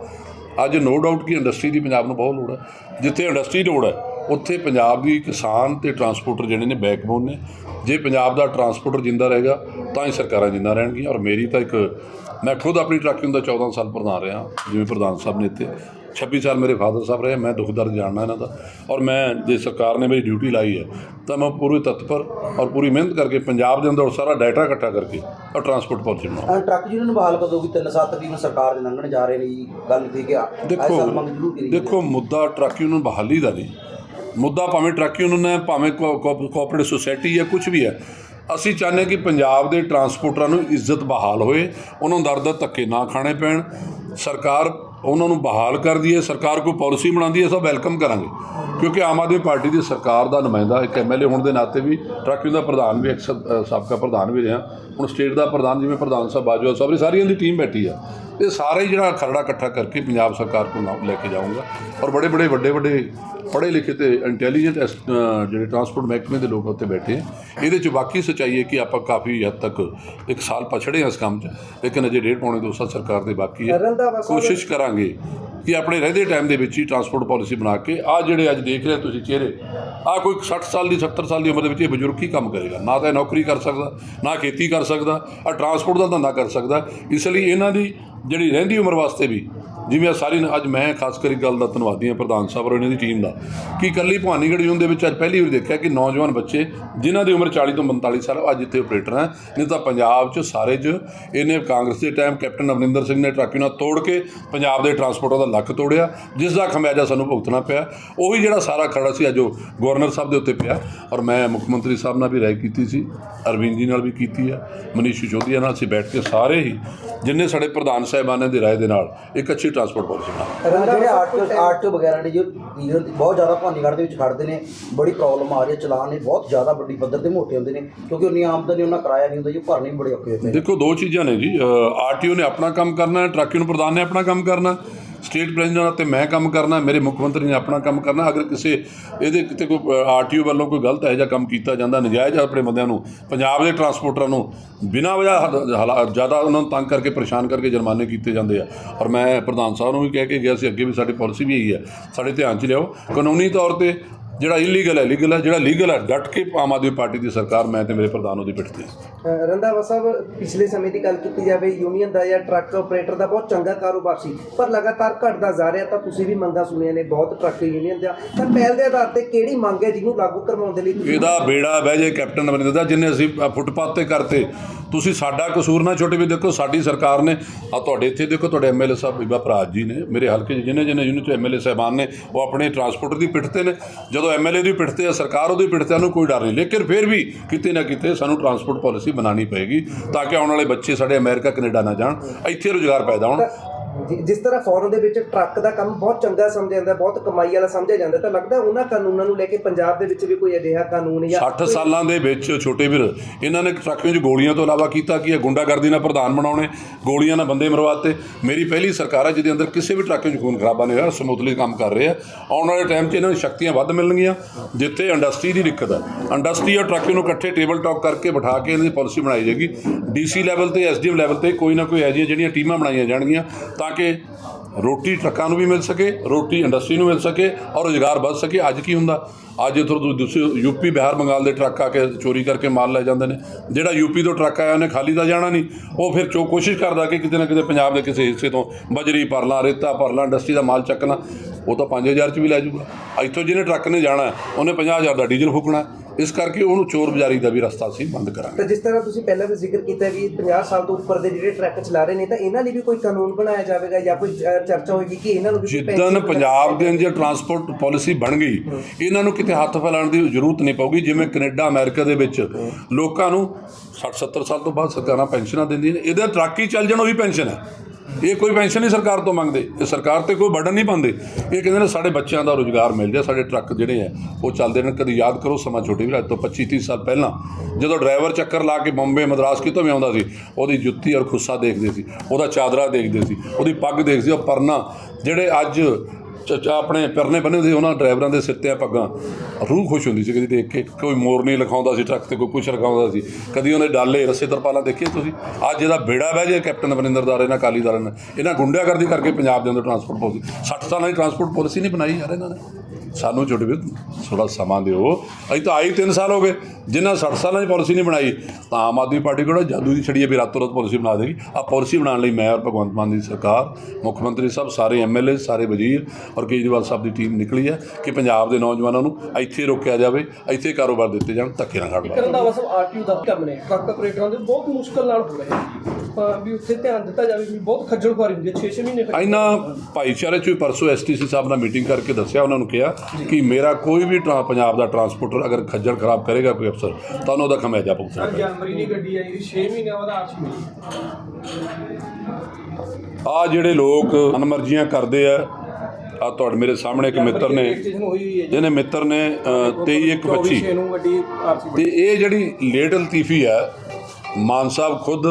ਅੱਜ ਨੋ ਡਾਊਟ ਕਿ ਇੰਡਸਟਰੀ ਦੀ ਪੰਜਾਬ ਨੂੰ ਬਹੁਤ ਲੋੜ ਹੈ। ਜਿੱਥੇ ਇੰਡਸਟਰੀ ਲੋੜ ਹੈ, ਉੱਥੇ ਪੰਜਾਬ ਦੀ ਕਿਸਾਨ ਤੇ ਟਰਾਂਸਪੋਰਟਰ ਜਿਹੜੇ ਨੇ ਬੈਕਬੋਨ ਨੇ। ਜੇ ਪੰਜਾਬ ਦਾ ਟਰਾਂਸਪੋਰਟਰ ਜਿੰਦਾ ਰਹੇਗਾ, ਤਾਂ ਹੀ ਸਰਕਾਰਾਂ ਜਿੰਦਾ ਰਹਿਣਗੀਆਂ ਔਰ ਮੇਰੀ ਤਾਂ ਇੱਕ ਮੈਂ ਖੁਦ ਆਪਣੀ ਟਰੱਕਿੰਗ ਦਾ 14 ਸਾਲ ਪ੍ਰਧਾਨ ਰਿਹਾ ਜਿਵੇਂ ਪ੍ਰਧਾਨ ਸਾਹਿਬ ਨੇ ਇੱਥੇ 26 ਸਾਲ ਮੇਰੇ ਫਾਦਰ ਸਾਹਿਬ ਰਹੇ ਮੈਂ ਦੁੱਖ ਦਰਦ ਜਾਣਦਾ ਇਹਨਾਂ ਦਾ। ਔਰ ਮੈਂ ਜੇ ਸਰਕਾਰ ਨੇ ਮੇਰੀ ਡਿਊਟੀ ਲਾਈ ਹੈ ਤਾਂ ਮੈਂ ਪੂਰੀ ਤਤਪਰ ਔਰ ਪੂਰੀ ਮਿਹਨਤ ਕਰਕੇ ਪੰਜਾਬ ਦੇ ਅੰਦਰ ਸਾਰਾ ਡਾਟਾ ਇਕੱਠਾ ਕਰਕੇ ਔਰ ਟਰਾਂਸਪੋਰਟ ਹਾਂ ਟਰੱਕ ਯੂਨੀਅਨ ਨੂੰ ਬਹਾਲ ਕਦੋਂ ਵੀ ਤਿੰਨ ਸਾਲ ਤਕਰੀਬਨ ਸਰਕਾਰ ਦੇ ਲੰਘਣ ਜਾ ਰਹੇ ਨੇ ਜੀ ਗੱਲ ਠੀਕ ਹੈ ਦੇਖੋ ਦੇਖੋ ਮੁੱਦਾ ਟਰੱਕ ਯੂਨੀਅਨ ਬਹਾਲੀ ਦਾ ਨਹੀਂ। ਮੁੱਦਾ ਭਾਵੇਂ ਟਰੱਕ ਯੂਨੀਅਨ ਹੈ ਭਾਵੇਂ ਕੋਆਪਰੇਟਿਵ ਸੁਸਾਇਟੀ ਹੈ ਕੁਝ ਵੀ ਹੈ ਅਸੀਂ ਚਾਹੁੰਦੇ ਕਿ ਪੰਜਾਬ ਦੇ ਟਰਾਂਸਪੋਰਟਰਾਂ ਨੂੰ ਇੱਜ਼ਤ ਬਹਾਲ ਹੋਏ, ਉਹਨਾਂ ਨੂੰ ਦਰ ਦਰ ਧੱਕੇ ਨਾ ਖਾਣੇ ਪੈਣ। ਸਰਕਾਰ ਉਹਨਾਂ ਨੂੰ ਬਹਾਲ ਕਰਦੀ ਹੈ ਸਰਕਾਰ ਕੋਈ ਪਾਲਿਸੀ ਬਣਾਉਂਦੀ ਹੈ ਸਭ ਵੈਲਕਮ ਕਰਾਂਗੇ। ਕਿਉਂਕਿ ਆਮ ਆਦਮੀ ਪਾਰਟੀ ਦੀ ਸਰਕਾਰ ਦਾ ਨੁਮਾਇੰਦਾ, ਇੱਕ ਐਮਐਲਏ ਹੋਣ ਦੇ ਨਾਤੇ ਵੀ, ਟਰੱਕ ਦਾ ਪ੍ਰਧਾਨ ਵੀ, ਇੱਕ ਸ- ਸਾਬਕਾ ਪ੍ਰਧਾਨ ਵੀ ਰਿਹਾ। ਹੁਣ ਸਟੇਟ ਦਾ ਪ੍ਰਧਾਨ, ਜਿਵੇਂ ਪ੍ਰਧਾਨ ਸਾਹਿਬ ਬਾਜਵਾ ਸਾਹਿਬ ਦੀ ਸਾਰੀਆਂ ਦੀ ਟੀਮ ਬੈਠੀ ਆ। ਇਹ ਸਾਰਾ ਹੀ ਜਿਹੜਾ ਖਰੜਾ ਇਕੱਠਾ ਕਰਕੇ ਪੰਜਾਬ ਸਰਕਾਰ ਕੋਲ ਲੈ ਕੇ ਜਾਊਂਗਾ ਔਰ ਬੜੇ ਬੜੇ ਵੱਡੇ ਵੱਡੇ ਪੜ੍ਹੇ ਲਿਖੇ ਤੇ ਇੰਟੈਲੀਜੈਂਟ ਜਿਹੜੇ ਟਰਾਂਸਪੋਰਟ ਮਹਿਕਮੇ ਦੇ ਲੋਕ ਉੱਥੇ ਬੈਠੇ ਆ। ਇਹਦੇ ਚ ਬਾਕੀ ਸੱਚਾਈ ਹੈ ਕਿ ਆਪਾਂ ਕਾਫੀ ਹੱਦ ਤੱਕ ਇੱਕ ਸਾਲ ਪਛੜੇ ਹਾਂ ਇਸ ਕੰਮ 'ਚ ਲੇਕਿਨ ਅਜੇ ਡੇਢ ਪੌਣੇ ਦੋ ਸਾਲ ਸਰਕਾਰ ਦੇ ਬਾਕੀ ਹੈ। ਕੋਸ਼ਿਸ਼ ਕਰਾਂਗੇ ਕਿ ਆਪਣੇ ਰਹਿੰਦੇ ਟਾਈਮ ਦੇ ਵਿੱਚ ਹੀ ਟਰਾਂਸਪੋਰਟ ਪਾਲਿਸੀ ਬਣਾ ਕੇ ਆ ਜਿਹੜੇ ਅੱਜ ਦੇਖ ਰਹੇ ਤੁਸੀਂ ਚਿਹਰੇ ਆ ਕੋਈ 60 ਸਾਲ ਦੀ 70 ਸਾਲ ਦੀ ਉਮਰ ਦੇ ਵਿੱਚ ਇਹ ਬਜ਼ੁਰਗ ਕੀ ਕੰਮ ਕਰੇਗਾ? ਨਾ ਤਾਂ ਨੌਕਰੀ ਕਰ ਸਕਦਾ ਨਾ ਖੇਤੀ ਕਰ ਸਕਦਾ ਆ ਟਰਾਂਸਪੋਰਟ ਦਾ ਧੰਦਾ ਕਰ ਸਕਦਾ। ਇਸ ਲਈ ਇਹਨਾਂ ਦੀ ਜਿਹੜੀ ਰਹਿੰਦੀ ਉਮਰ ਵਾਸਤੇ ਵੀ, ਜਿਵੇਂ ਆਹ ਸਾਰੀ ਅੱਜ ਮੈਂ ਖਾਸ ਕਰ ਗੱਲ ਦਾ ਧੰਨਵਾਦੀ ਹਾਂ ਪ੍ਰਧਾਨ ਸਾਹਿਬ ਔਰ ਇਹਨਾਂ ਦੀ ਟੀਮ ਦਾ, ਕਿ ਇਕੱਲੀ ਭਵਾਨੀਗੜ੍ਹ ਯੂਨ ਦੇ ਵਿੱਚ ਅੱਜ ਪਹਿਲੀ ਵਾਰ ਦੇਖਿਆ ਕਿ ਨੌਜਵਾਨ ਬੱਚੇ ਜਿਨ੍ਹਾਂ ਦੀ ਉਮਰ 40 ਤੋਂ 45 ਸਾਲ, ਅੱਜ ਇੱਥੇ ਆਪਰੇਟਰ ਹੈ। ਨਹੀਂ ਤਾਂ ਪੰਜਾਬ 'ਚ, ਸਾਰੇ 'ਚ, ਇਹਨੇ ਕਾਂਗਰਸ ਦੇ ਟਾਈਮ ਕੈਪਟਨ ਅਮਰਿੰਦਰ ਸਿੰਘ ਨੇ ਟਰੱਕ ਨਾਲ ਤੋੜ ਕੇ ਪੰਜਾਬ ਦੇ ਟਰਾਂਸਪੋਰਟਰ ਦਾ ਲੱਕ ਤੋੜਿਆ, ਜਿਸ ਦਾ ਖਮਿਆਜਾ ਸਾਨੂੰ ਭੁਗਤਣਾ ਪਿਆ। ਉਹੀ ਜਿਹੜਾ ਸਾਰਾ ਖੜਾ ਸੀ, ਅੱਜ ਉਹ ਗਵਰਨਰ ਸਾਹਿਬ ਦੇ ਉੱਤੇ ਪਿਆ। ਔਰ ਮੈਂ ਮੁੱਖ ਮੰਤਰੀ ਸਾਹਿਬ ਨਾਲ ਵੀ ਰਾਏ ਕੀਤੀ ਸੀ, ਅਰਵਿੰਦ ਜੀ ਨਾਲ ਵੀ ਕੀਤੀ ਹੈ, ਮਨੀਸ਼ ਸਿਸੋਦੀਆ ਨਾਲ ਅਸੀਂ ਬੈਠ ਕੇ ਸਾਰੇ ਹੀ ਜਿੰਨੇ ਸਾਡੇ ਪ੍ਰਧਾਨ ਸਾਹਿਬਾਨਾਂ ਦੀ ਰਾਏ ਦੇ ਨਾਲ ਇੱਕ ਅੱਛੀ ਟਰਾਂਸਪੋਰਟ ਪਾਲਿਸੀ ਬਣਾ ਜਿਹੜੇ ਆਰਟੀਓ ਆਰਟੀਓ ਵਗੈਰਾ ਨੇ ਜੋ ਡੀਲਰ ਬਹੁਤ ਜ਼ਿਆਦਾ ਭਾਨੀਗੜ੍ਹ ਦੇ ਵਿੱਚ ਖੜਦੇ ਨੇ ਬੜੀ ਪ੍ਰੋਬਲਮ ਆ ਰਹੀ ਹੈ ਚਲਾਨ ਨੇ ਬਹੁਤ ਜ਼ਿਆਦਾ ਵੱਡੀ ਪੱਧਰ ਤੇ ਮੋਟੇ ਹੁੰਦੇ ਨੇ ਕਿਉਂਕਿ ਉਨੀ ਆਮਦਨੀ ਉਹਨਾਂ ਕਿਰਾਇਆ ਨਹੀਂ ਹੁੰਦਾ ਜੀ ਭਰਨੇ ਬੜੇ ਔਖੇ ਹੁੰਦੇ ਨੇ। ਦੇਖੋ ਦੋ ਚੀਜ਼ਾਂ ਨੇ ਜੀ ਆਰਟੀਓ ਨੇ ਆਪਣਾ ਕੰਮ ਕਰਨਾ ਹੈ ਟਰੱਕ ਨੂੰ ਪ੍ਰਧਾਨ ਨੇ ਆਪਣਾ ਕੰਮ ਕਰਨਾ ਸਟੇਟ ਪ੍ਰੈਜ਼ੀਡੈਂਟ ਤੇ ਮੈਂ ਕੰਮ ਕਰਨਾ, ਮੇਰੇ ਮੁੱਖ ਮੰਤਰੀ ਨੇ ਆਪਣਾ ਕੰਮ ਕਰਨਾ, ਅਗਰ ਕਿਸੇ, ਇਹਦੇ ਕਿਤੇ ਕੋਈ ਆਰਟੀਓ ਵੱਲੋਂ ਕੋਈ ਗਲਤ ਹੈ ਜਾਂ ਕੰਮ ਕੀਤਾ ਜਾਂਦਾ, ਨਜਾਇਜ਼ ਆਪਣੇ ਬੰਦਿਆਂ ਨੂੰ, ਪੰਜਾਬ ਦੇ ਟਰਾਂਸਪੋਰਟਰਾਂ ਨੂੰ, ਬਿਨਾਂ ਵਜ੍ਹਾ ਹੱਦ- ਜ਼ਿਆਦਾ ਉਹਨਾਂ ਨੂੰ ਤੰਗ ਕਰਕੇ, ਪਰੇਸ਼ਾਨ ਕਰਕੇ ਜੁਰਮਾਨੇ ਕੀਤੇ ਜਾਂਦੇ ਆ। ਔਰ ਮੈਂ ਪ੍ਰਧਾਨ ਸਾਹਿਬ ਨੂੰ ਵੀ ਕਹਿ ਕੇ ਗਿਆ ਸੀ, ਅੱਗੇ ਵੀ ਸਾਡੀ ਪਾਲਿਸੀ ਵੀ ਇਹੀ ਹੈ, ਸਾਡੇ ਧਿਆਨ 'ਚ ਲਿਆਓ। ਕਾਨੂੰਨੀ ਤੌਰ ਤੇ ਜਿਹੜਾ ਇਲੀਗਲ ਹੈ ਲੀਗਲ ਹੈ, ਜਿਹੜਾ ਲੀਗਲ ਹੈ, ਡਟ ਕੇ ਆਮ ਆਦਮੀ ਪਾਰਟੀ ਦੀ ਸਰਕਾਰ, ਮੈਂ ਤੇ ਮੇਰੇ ਪ੍ਰਧਾਨ ਉਹਦੀ ਪਿੱਠ ਤੇ ਰੰਧਾਵਾ ਸਾਹਿਬ, ਪਿਛਲੇ ਸਮੇਂ ਦੀ ਗੱਲ ਕੀਤੀ ਜਾਵੇ ਯੂਨੀਅਨ ਦਾ ਜਾਂ ਟਰੱਕ ਆਪਰੇਟਰ ਦਾ ਬਹੁਤ ਚੰਗਾ ਕਾਰੋਬਾਰ ਸੀ, ਪਰ ਲਗਾਤਾਰ ਘਟਦਾ ਜਾ ਰਿਹਾ, ਤਾਂ ਤੁਸੀਂ ਵੀ ਮੰਗਾਂ ਸੁਣੀਆਂ ਨੇ, ਬਹੁਤ ਟਰੱਕ ਯੂਨੀਅਨ ਦਾ। ਤਾਂ ਪਹਿਲ ਦੇ ਆਧਾਰ ਤੇ ਕਿਹੜੀ ਮੰਗ ਹੈ ਜਿਹਨੂੰ ਲਾਗੂ ਕਰਵਾਉਣ ਦੇ ਲਈ ਇਹਦਾ ਬੇੜਾ ਬਹਿ ਜੇ ਕੈਪਟਨ ਅਮਰਿੰਦਰ ਦਾ, ਜਿੰਨੇ ਅਸੀਂ ਫੁੱਟਪਾਥ ਤੇ ਕਰਤੇ। ਤੁਸੀਂ ਸਾਡਾ ਕਸੂਰ ਨਾ ਛੋਟੇ ਵੀ ਦੇਖੋ, ਸਾਡੀ ਸਰਕਾਰ ਨੇ, ਆ ਤੁਹਾਡੇ ਇੱਥੇ ਦੇਖੋ, ਤੁਹਾਡੇ ਐਮਐਲਏ ਸਾਹਿਬ, ਬੀਬਾ ਭਰਾਜ ਜੀ ਨੇ, ਮੇਰੇ ਹਲਕੇ 'ਚ ਜਿਹਨੇ ਜਿਹਨੇ ਯੂਨਿਟ 'ਚ ਐਮਐਲਏ ਸਾਹਿਬਾਨ ਨੇ, ਉਹ ਆਪਣੇ ਟਰਾਂਸਪੋਰਟ ਦੀ ਪਿੱਠ ਤੇ ਨੇ। ਜਦੋਂ ਐਮਐਲਏ ਦੀ ਪਿੱਠ ਤੇ ਆ, ਸਰਕਾਰ ਉਹਦੀ ਪਿੱਠ ਤੇ ਉਹਨੂੰ ਕੋਈ ਡਰ ਨਹੀਂ। ਲੇਕਿਨ ਫਿਰ ਵੀ ਕਿਤੇ ਨਾ ਕਿਤੇ ਸਾਨੂੰ ਟਰਾਂਸਪੋਰਟ ਪਾਲਿਸੀ ਬਣਾਉਣੀ ਪਏਗੀ ਤਾਂ ਕਿ ਆਉਣ ਵਾਲੇ ਬੱਚੇ ਸਾਡੇ ਅਮਰੀਕਾ, ਕੈਨੇਡਾ ਨਾ ਜਾਣ। ਇੱਥੇ ਰੁਜ਼ਗਾਰ ਪੈਦਾ ਹੋਣ। ਜਿ- ਜਿਸ ਤਰ੍ਹਾਂ ਫੋਰਨ ਦੇ ਵਿੱਚ ਟਰੱਕ ਦਾ ਕੰਮ ਬਹੁਤ ਚੰਗਾ ਸਮਝਿਆ ਜਾਂਦਾ ਬਹੁਤ ਕਮਾਈ ਵਾਲਾ ਸਮਝਿਆ ਜਾਂਦਾ ਤਾਂ ਲੱਗਦਾ ਉਹਨਾਂ ਕਾਨੂੰਨਾਂ ਨੂੰ ਲੈ ਕੇ ਪੰਜਾਬ ਦੇ ਵਿੱਚ ਵੀ ਕੋਈ ਅਜਿਹਾ ਕਾਨੂੰਨ ਜਾਂ 60 ਸਾਲਾਂ ਦੇ ਵਿੱਚ ਛੋਟੇ ਵੀਰ ਇਹਨਾਂ ਨੇ ਟਰੱਕਾਂ 'ਚ ਗੋਲੀਆਂ ਤੋਂ ਇਲਾਵਾ ਕੀਤਾ ਕੀ ਹੈ? ਗੁੰਡਾਗਰਦੀ ਨਾਲ ਪ੍ਰਧਾਨ ਬਣਾਉਣੇ ਗੋਲੀਆਂ ਨਾਲ ਬੰਦੇ ਮਰਵਾਤੇ ਮੇਰੀ ਪਹਿਲੀ ਸਰਕਾਰ ਹੈ ਜਿਹਦੇ ਅੰਦਰ ਕਿਸੇ ਵੀ ਟਰੱਕ 'ਚ ਖੂਨ ਖਰਾਬਾ ਨਹੀਂ ਹੋਇਆ ਸਮੂਥਲੀ ਕੰਮ ਕਰ ਰਹੇ ਆ। ਆਉਣ ਵਾਲੇ ਟਾਈਮ 'ਚ ਇਹਨਾਂ ਨੂੰ ਸ਼ਕਤੀਆਂ ਵੱਧ ਮਿਲਣਗੀਆਂ ਜਿੱਥੇ ਇੰਡਸਟਰੀ ਦੀ ਦਿੱਕਤ ਹੈ ਇੰਡਸਟਰੀ ਔਰ ਟਰੱਕ ਨੂੰ ਇਕੱਠੇ ਟੇਬਲ ਟਾਕ ਕਰਕੇ ਬਿਠਾ ਕੇ ਇਹਨਾਂ ਦੀ ਪਾਲਿਸੀ ਬਣਾਈ ਜਾਏਗੀ। ਡੀਸੀ ਲੈਵਲ ਤੇ ਐਸਡੀਐਮ ਲੈਵਲ ਤੇ ਕੋਈ ਨਾ ਕੋਈ ਐਜੀਆਂ ਜਿਹੜੀਆਂ ਟੀਮਾਂ ਬਣਾਈਆਂ ਜਾਣਗੀਆਂ ਤਾਂ ਕਿ ਰੋਟੀ ਟਰੱਕਾਂ ਨੂੰ ਵੀ ਮਿਲ ਸਕੇ ਰੋਟੀ ਇੰਡਸਟਰੀ ਨੂੰ ਮਿਲ ਸਕੇ ਔਰ ਰੁਜ਼ਗਾਰ ਵੱਧ ਸਕੇ। ਅੱਜ ਕੀ ਹੁੰਦਾ? ਅੱਜ ਇੱਥੋਂ ਤੋਂ ਦੂਸਰੇ ਯੂਪੀ ਬਿਹਾਰ ਬੰਗਾਲ ਦੇ ਟਰੱਕ ਆ ਕੇ ਚੋਰੀ ਕਰਕੇ ਮਾਲ ਲੈ ਜਾਂਦੇ ਨੇ। ਜਿਹੜਾ ਯੂਪੀ ਤੋਂ ਟਰੱਕ ਆਇਆ ਉਹਨੇ ਖਾਲੀ ਤਾਂ ਜਾਣਾ ਨਹੀਂ। ਉਹ ਫਿਰ ਚੋ ਕੋਸ਼ਿਸ਼ ਕਰਦਾ ਕਿ ਕਿਤੇ ਨਾ ਕਿਤੇ ਪੰਜਾਬ ਦੇ ਕਿਸੇ ਹਿੱਸੇ ਤੋਂ ਬਜਰੀ ਭਰ ਲਾਂ ਰੇਤਾ ਭਰ ਲਾਂ ਇੰਡਸਟਰੀ ਦਾ ਮਾਲ ਚੱਕਣਾ ਉਹ ਤਾਂ 5000 ਚ ਵੀ ਲੈ ਜਾਊਗਾ ਇੱਥੋਂ ਜਿਹਨੇ ਟਰੱਕ ਨੇ ਜਾਣਾ ਹੈ, ਉਹਨੇ 50000 ਦਾ ਡੀਜ਼ਲ ਫੂਕਣਾ। ਇਸ ਕਰਕੇ ਉਹਨੂੰ ਚੋਰ ਬਜ਼ਾਰੀ ਦਾ ਵੀ ਰਸਤਾ ਅਸੀਂ ਬੰਦ ਕਰਾਂਗੇ। ਤਾਂ ਜਿਸ ਤਰ੍ਹਾਂ ਤੁਸੀਂ ਪਹਿਲਾਂ ਵੀ ਜ਼ਿਕਰ ਕੀਤਾ ਵੀ 50 ਸਾਲ ਤੋਂ ਉੱਪਰ ਦੇ ਜਿਹੜੇ ਟਰੱਕ ਚਲਾ ਰਹੇ ਨੇ ਤਾਂ ਇਹਨਾਂ ਲਈ ਵੀ ਕੋਈ ਕਾਨੂੰਨ ਬਣਾਇਆ ਜਾਵੇਗਾ ਜਾਂ ਕੋਈ ਅ, ਚਰਚਾ ਹੋਏਗੀ ਕਿ ਇਹਨਾਂ ਨੂੰ ਵੀ ਕੋਈ pension ਪੰਜਾਬ ਦੇ ਅੰਦਰ ਟਰਾਂਸਪੋਰਟ ਪਾਲਿਸੀ ਬਣ ਗਈ ਇਹਨਾਂ ਨੂੰ ਕਿਤੇ ਹੱਥ ਫੈਲਾਉਣ ਦੀ ਜ਼ਰੂਰਤ ਨਹੀਂ ਪਊਗੀ। ਜਿਵੇਂ ਕੈਨੇਡਾ ਅਮਰੀਕਾ ਦੇ ਵਿੱਚ ਲੋਕਾਂ ਨੂੰ 60 70 ਸਾਲ ਤੋਂ ਬਾਅਦ ਸਰਕਾਰਾਂ ਪੈਨਸ਼ਨਾਂ ਦਿੰਦੀਆਂ ਨੇ ਇਹਦਾ ਟਰੱਕ ਹੀ ਚੱਲ ਜਾਣ ਉਹ ਵੀ ਪੈਨਸ਼ਨ ਹੈ। ਇਹ ਕੋਈ ਪੈਨਸ਼ਨ ਨਹੀਂ ਸਰਕਾਰ ਤੋਂ ਮੰਗਦੇ। ਇਹ ਸਰਕਾਰ ਤੇ ਕੋਈ ਬਰਡਨ ਨਹੀਂ ਪਾਉਂਦੇ। ਇਹ ਕਹਿੰਦੇ ਨੇ ਸਾਡੇ ਬੱਚਿਆਂ ਦਾ ਰੋਜ਼ਗਾਰ ਮਿਲ ਜਾ ਸਾਡੇ ਟਰੱਕ ਜਿਹੜੇ ਆ ਉਹ ਚੱਲਦੇ ਨੇ। ਕਦੀ ਯਾਦ ਕਰੋ ਸਮਾਂ ਛੋਟੇ ਵੀ ਅੱਜ ਤੋਂ 25 30 ਸਾਲ ਪਹਿਲਾਂ, ਜਦੋਂ ਡਰਾਈਵਰ ਚੱਕਰ ਲਾ ਕੇ ਬੰਬੇ ਮਦਰਾਸ ਕਿਤੋਂ ਵੀ ਆਉਂਦਾ ਸੀ, ਉਹਦੀ ਜੁੱਤੀ ਔਰ ਖੁੱਸਾ ਦੇਖਦੇ ਸੀ, ਉਹਦਾ ਚਾਦਰਾ ਦੇਖਦੇ ਸੀ, ਉਹਦੀ ਪੱਗ ਦੇਖਦੇ ਸੀ, ਉਹ ਪਰਨਾ, ਜਿਹੜੇ ਅੱਜ ਆਪਣੇ ਪਰਨੇ ਬੰਨੇ ਸੀ, ਉਹਨਾਂ ਡਰਾਈਵਰਾਂ ਦੇ ਸਿਰ ਤੇ ਆ ਪੱਗਾਂ। ਰੂਹ ਖੁਸ਼ ਹੁੰਦੀ ਸੀ ਕਦੀ ਦੇਖ ਕੇ ਕੋਈ ਮੋਰ ਨਹੀਂ ਲਿਖਾਉਂਦਾ ਸੀ ਟਰੱਕ ਤੇ, ਕੋਈ ਕੁਛ ਲਿਖਾਉਂਦਾ ਸੀ। ਕਦੀ ਉਹਨੇ ਡਾਲੇ ਰੱਸੇ ਤਰਪਾਲਾਂ ਦੇਖੀਏ ਤੁਸੀਂ? ਅੱਜ ਇਹਦਾ ਬੇੜਾ ਬਹਿ ਜੇ ਕੈਪਟਨ ਅਮਰਿੰਦਰ ਦਾਰੇ ਨਾਲ ਅਕਾਲੀ ਦਲ ਨਾਲ ਇਹਨਾਂ ਗੁੰਡਿਆਗਰਦੀ ਕਰਕੇ ਪੰਜਾਬ ਦੇ ਅੰਦਰ ਟਰਾਂਸਪੋਰਟ ਪਾਲਿਸੀ 60 ਸਾਲਾਂ ਦੀ ਟਰਾਂਸਪੋਰਟ ਪਾਲਿਸੀ ਨਹੀਂ ਬਣਾਈ ਯਾਰ ਇਹਨਾਂ ਨੇ। ਸਾਨੂੰ ਛੋਟੇ ਵੀ ਥੋੜਾ ਸਮਾਂ ਦਿਓ। ਅਸੀਂ ਤਾਂ ਆਈ 3 ਸਾਲ ਹੋ ਗਏ। ਜਿਨ੍ਹਾਂ 60 ਸਾਲਾਂ ਦੀ ਪਾਲਿਸੀ ਨਹੀਂ ਬਣਾਈ ਤਾਂ ਆਮ ਆਦਮੀ ਪਾਰਟੀ ਕੋਲ ਜਾਦੂ ਦੀ ਛੜੀ ਹੈ ਵੀ ਰਾਤੋਂ ਰਾਤ ਪਾਲਿਸੀ ਬਣਾ ਦੇਗੀ। ਆ ਪਾਲਿਸੀ ਬਣਾਉਣ ਲਈ ਮੈਂ ਔਰ ਭਗਵੰਤ ਮਾਨ ਦੀ ਸਰਕਾਰ ਮੁੱਖ ਮੰਤਰੀ ਸਾਹਿਬ ਸਾਰੇ ਐਮਐਲਏ ਸਾਰੇ ਵਜ਼ੀਰ ਔਰ ਕੇਜਰੀਵਾਲ ਸਾਹਿਬ ਦੀ ਟੀਮ ਨਿਕਲੀ ਹੈ ਕਿ ਪੰਜਾਬ ਦੇ ਨੌਜਵਾਨਾਂ ਨੂੰ ਇੱਥੇ ਰੋਕਿਆ ਜਾਵੇ ਇੱਥੇ ਕਾਰੋਬਾਰ ਦਿੱਤੇ ਜਾਣ ਧੱਕੇ ਨਾਲ ਖੜ੍ਹ ਰੰਧਾਵਾ ਸਾਹਿਬ ਆਰਟੀਓ ਦਾ ਕੰਮ ਨੇ। ਟਰੱਕ ਆਪਰੇਟਰਾਂ ਦੇ ਬਹੁਤ ਮੁਸ਼ਕਲ ਨਾਲ ਹੋ ਰਹੇ ਵੀ ਉੱਥੇ ਧਿਆਨ ਦਿੱਤਾ ਜਾਵੇ ਵੀ ਬਹੁਤ ਖੱਜਲ ਖੁਆਰੀ ਹੁੰਦੀ ਹੈ 6-6 ਮਹੀਨੇ ਇਹਨਾਂ ਭਾਈਚਾਰੇ ਚ ਵੀ ਪਰਸੋਂ ਐਸਟੀਸੀ ਸਾਹਿਬ ਨਾਲ ਮੀਟਿੰਗ ਕਰਕੇ ਦੱਸਿਆ ਉਹਨਾਂ ਨੂੰ ਕਿਹਾ ਕਿ ਮੇਰਾ ਕੋਈ ਵੀ ਪੰਜਾਬ ਦਾ ਟਰਾਂਸਪੋਰਟਰ ਅਗਰ ਖੱਜਲ ਖਰਾਬ ਕਰੇਗਾ ਕੋਈ ਅਫਸਰ ਤਾਂ ਉਹਨੂੰ ਉਹਦਾ ਖਮਿਆਜਾ ਭੁਗਤਣਾ ਪਏਗਾ ਜਨਵਰੀ ਦੀ ਗੱਡੀ ਆਈ ਸੀ 6 ਮਹੀਨਿਆਂ ਬਾਅਦ ਆਰਸੀ ਮਿਲੀ। ਆ ਜਿਹੜੇ ਲੋਕ ਅਨਮਰਜ਼ੀਆਂ ਕਰਦੇ ਆ ਆ ਤੁਹਾਡੇ ਮੇਰੇ ਸਾਹਮਣੇ ਇੱਕ ਮਿੱਤਰ ਨੇ। ਜਿਹਨੇ ਮਿੱਤਰ ਨੇ 23 ਇੱਕ 25 ਨੂੰ ਗੱਡੀ ਆਰਸੀ ਤੇ ਇਹ ਜਿਹੜੀ ਲੇਟ ਲਤੀਫੀ ਹੈ ਮਾਨ ਸਾਹਿਬ ਖੁਦ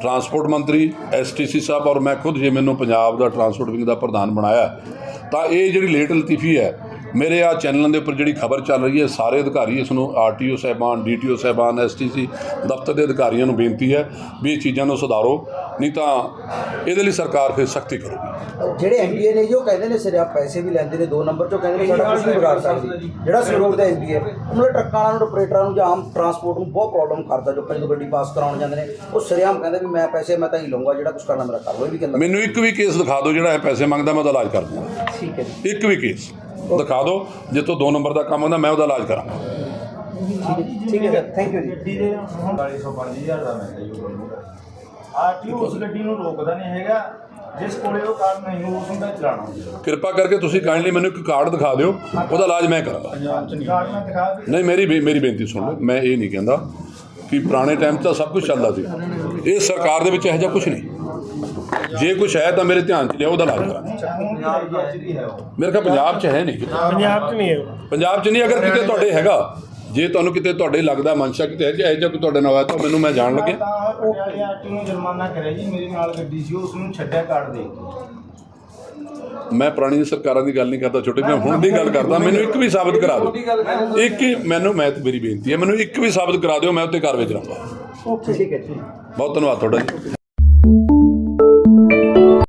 ਟਰਾਂਸਪੋਰਟ ਮੰਤਰੀ ਐਸਟੀਸੀ ਸਾਹਿਬ ਔਰ ਮੈਂ ਖੁਦ ਜੇ ਮੈਨੂੰ ਪੰਜਾਬ ਦਾ ਟਰਾਂਸਪੋਰਟ ਵਿੰਗ ਦਾ ਪ੍ਰਧਾਨ ਬਣਾਇਆ ਤਾਂ ਇਹ ਜਿਹੜੀ ਲੇਟ ਲਤੀਫੀ ਹੈ ਮੇਰੇ ਆ ਚੈਨਲਾਂ ਦੇ ਉੱਪਰ ਜਿਹੜੀ ਖਬਰ ਚੱਲ ਰਹੀ ਹੈ ਸਾਰੇ ਅਧਿਕਾਰੀ ਇਸ ਨੂੰ ਆਰਟੀਓ ਸਾਹਿਬਾਨ ਡੀਟੀਓ ਸਾਹਿਬਾਨ ਐਸਟੀਸੀ ਦਫ਼ਤਰ ਦੇ ਅਧਿਕਾਰੀਆਂ ਨੂੰ ਬੇਨਤੀ ਹੈ ਵੀ ਇਹ ਚੀਜ਼ਾਂ ਨੂੰ ਸੁਧਾਰੋ ਨਹੀਂ ਤਾਂ ਇਹਦੇ ਲਈ ਸਰਕਾਰ ਫਿਰ ਸਖਤੀ ਕਰੂਗੀ। ਜਿਹੜੇ ਐਮਬੀਏ ਨੇ ਜੀ ਕਹਿੰਦੇ ਨੇ ਸਿਰਿਆ ਪੈਸੇ ਵੀ ਲੈਂਦੇ ਨੇ ਦੋ ਨੰਬਰ ਚੋਂ ਕਹਿੰਦੇ ਨੇ ਸਾਡਾ ਕੁਝ ਨਹੀਂ ਵਿਗਾੜ ਸਕਦੀ। ਜਿਹੜਾ ਸੰਗਰੂਰ ਦਾ ਐਮਬੀਏ ਉਹਨਾਂ ਟਰੱਕਾਂ ਵਾਲਿਆਂ ਨੂੰ ਆਪਰੇਟਰਾਂ ਨੂੰ ਜਾਂ ਆਮ ਟਰਾਂਸਪੋਰਟ ਨੂੰ ਬਹੁਤ ਪ੍ਰੋਬਲਮ ਕਰਦਾ ਜੋ ਜਦੋਂ ਗੱਡੀ ਪਾਸ ਕਰਾਉਣ ਜਾਂਦੇ ਨੇ। ਉਹ ਸਿਰਿਆਮ ਕਹਿੰਦੇ ਵੀ ਮੈਂ ਪੈਸੇ ਮੈਂ ਤਾਂ ਹੀ ਲਊਂਗਾ ਜਿਹੜਾ ਕੁਝ ਕਰਨਾ ਮੇਰਾ ਕਰ ਲਓ ਇਹ ਵੀ ਕਹਿੰਦਾ। ਮੈਨੂੰ ਇੱਕ ਵੀ ਕੇਸ ਦਿਖਾ ਦਿਓ ਜਿਹੜਾ ਇਹ ਪੈਸੇ ਮੰਗਦਾ ਮੈਂ ਉਹਦਾ ਇਲਾਜ ਕਰ ਦੂੰਗਾ ਠੀਕ ਹੈ ਇੱਕ ਵੀ ਕੇਸ ਦਿਖਾ ਦਿਓ ਜਿੱਥੋਂ ਦੋ ਨੰਬਰ ਦਾ ਕੰਮ ਹੁੰਦਾ ਮੈਂ ਉਹਦਾ ਇਲਾਜ ਕਰਾਂਗਾ ਠੀਕ ਹੈ ਥੈਂਕ ਯੂ ਜੀ। ਗੱਡੀ ਦੇ ਹੁਣ 45000 ਦਾ ਮਿਲਦਾ ਜੀ ਉਹ ਆਰਟੀਓ ਉਸ ਗੱਡੀ ਨੂੰ ਰੋਕਦਾ ਨਹੀਂ ਹੈਗਾ ਜਿਸ ਕੋਲੇ ਉਹ ਕਾਰ ਨਹੀਂ ਉਸ ਹੁੰਦਾ। ਚਲਾਣਾ ਕਿਰਪਾ ਕਰਕੇ ਤੁਸੀਂ ਕਾਈਂਡਲੀ ਮੈਨੂੰ ਇੱਕ ਕਾਰਡ ਦਿਖਾ ਦਿਓ ਉਹਦਾ ਇਲਾਜ ਮੈਂ ਕਰਾਂਗਾ। ਨਹੀਂ। ਕਾਰ ਮੈਂ ਦਿਖਾ ਦੇ। ਨਹੀਂ ਮੇਰੀ ਮੇਰੀ ਬੇਨਤੀ ਸੁਣ ਲਓ ਮੈਂ ਇਹ ਨਹੀਂ ਕਹਿੰਦਾ ਕਿ ਪੁਰਾਣੇ ਟਾਈਮ 'ਚ ਤਾਂ ਸਭ ਕੁਝ ਚੱਲਦਾ ਸੀ। ਇਹ ਸਰਕਾਰ ਦੇ ਵਿੱਚ ਇਹੋ ਜਿਹਾ ਕੁਝ ਨਹੀਂ। ਜੇ ਕੁਝ ਹੈ ਤਾਂ ਮੇਰੇ ਧਿਆਨ 'ਚ ਲਿਆਓ ਉਹਦਾ ਹੈ ਉਹ ਮੇਰੇ ਖਿਆਲ ਪੰਜਾਬ 'ਚ ਹੈ ਨਹੀਂ। ਪੰਜਾਬ 'ਚ ਨਹੀਂ ਹੈ। ਪੰਜਾਬ 'ਚ ਨਹੀਂ ਅਗਰ ਕਿਤੇ ਤੁਹਾਡੇ ਹੈਗਾ। ਜੇ ਤੁਹਾਨੂੰ ਕਿਤੇ ਤੁਹਾਡੇ ਲੱਗਦਾ ਮਨਸ਼ਾ ਕਿਤੇ ਹੈ ਜੇ ਇਹੋ ਜਿਹਾ ਕੋਈ ਤੁਹਾਡੇ ਨਾਲ ਹੋਇਆ ਤਾਂ ਮੈਨੂੰ ਮੈਂ ਜਾਣ ਲੱਗਿਆ। ਉਹ ਆਰਟੀ ਨੂੰ ਜੁਰਮਾਨਾ ਕਰਿਆ ਜੀ ਮੇਰੇ ਨਾਲ ਗੱਡੀ ਸੀ ਉਸ ਨੂੰ ਛੱਡਿਆ ਕਾਰਡ ਦੇ ਕੇ ਮੈਂ ਪੁਰਾਣੀ ਸਰਕਾਰਾਂ ਦੀ ਗੱਲ ਨਹੀਂ ਕਰਦਾ ਛੋਟੇ ਮੈਂ ਹੁਣ ਦੀ ਗੱਲ ਕਰਦਾ। ਮੈਨੂੰ ਇੱਕ ਵੀ ਸਾਬਤ ਕਰਾ ਦਿਓ। ਇੱਕ ਹੀ ਮੈਨੂੰ ਮੈਂ ਮੇਰੀ ਬੇਨਤੀ ਹੈ ਮੈਨੂੰ ਇੱਕ ਵੀ ਸਾਬਤ ਕਰਾ ਦਿਓ ਮੈਂ ਉੱਤੇ ਕਾਰਵਾਈ ਕਰਾਂਗਾ। ਠੀਕ ਹੈ ਜੀ ਬਹੁਤ ਧੰਨਵਾਦ ਤੁਹਾਡਾ ਜੀ।